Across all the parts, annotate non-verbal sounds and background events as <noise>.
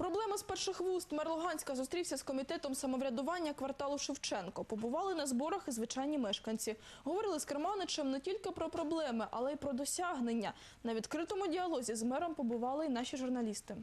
Проблеми з перших вуст. Мер Луганська зустрівся з комітетом самоврядування кварталу Шевченко. Побували на зборах і звичайні мешканці. Говорили з керманичем не тільки про проблеми, але й про досягнення. На відкритому діалозі з мером побували й наші журналісти.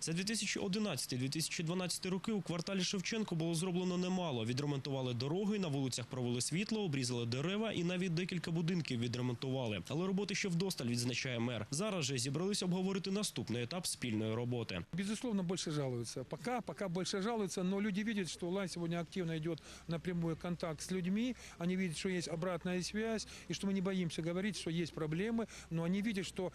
За 2011-2012 роки у кварталі Шевченко було зроблено немало. Відремонтували дороги, на вулицях провели світло, обрізали дерева і навіть декілька будинків відремонтували. Але роботи ще вдосталь відзначає мер. Зараз же зібрались обговорити наступний етап спільної роботи. Безусловно, больше жалуются. Пока, пока больше жалуются, но люди видят, что власть сегодня активно идет напрямую контакт с людьми. Они видят, что есть обратная связь, и что мы не боимся говорить, что есть проблемы, но они видят, что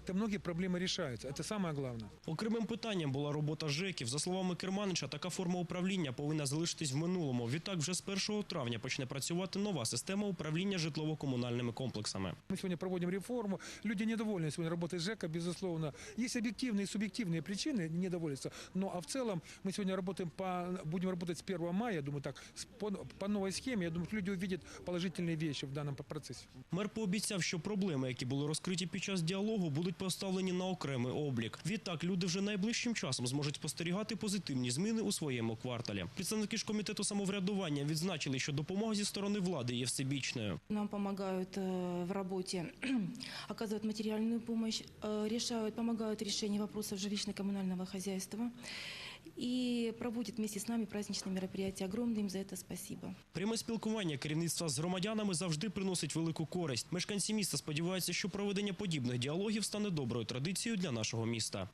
э, это многие проблемы решаются. Это самое главное. Окремим питанням була робота ЖЕКів. За словами Керманича, така форма управління повинна залишитись в минулому. Відтак, вже з 1 травня почне працювати нова система управління житлово-комунальними комплексами. Мы сегодня проводим реформу. Люди недовольны сегодня работой ЖЭКа, безусловно. Есть объективные и субъективные причины недовольства. Но а в целом мы сегодня работаем по, будем работать с 1 мая, я думаю, так, с- по, по новой схеме. Я думаю, что люди увидят положительные вещи в данном процессе. Мер пообіцяв, що проблеми, які були розкриті під час діалогу, будуть поставлені на окремий облік. Відтак, люди вже найближчим часом зможуть спостерігати позитивні зміни у своєму кварталі. Представники ж комітету самоврядування відзначили, що допомога зі сторони влади є всебічною. Нам помогают э, в работе, <clears throat> оказывают материальную помощь, э, решают, помогают в решении вопросов жилищно-коммунального хозяйства и проводят вместе з нами праздничні мероприятия. Огромне їм за це спасибо. Пряме спілкування керівництва з громадянами завжди приносить велику користь. Мешканці міста сподіваються, що проведення подібних діалогів стане доброю традицією для нашого міста.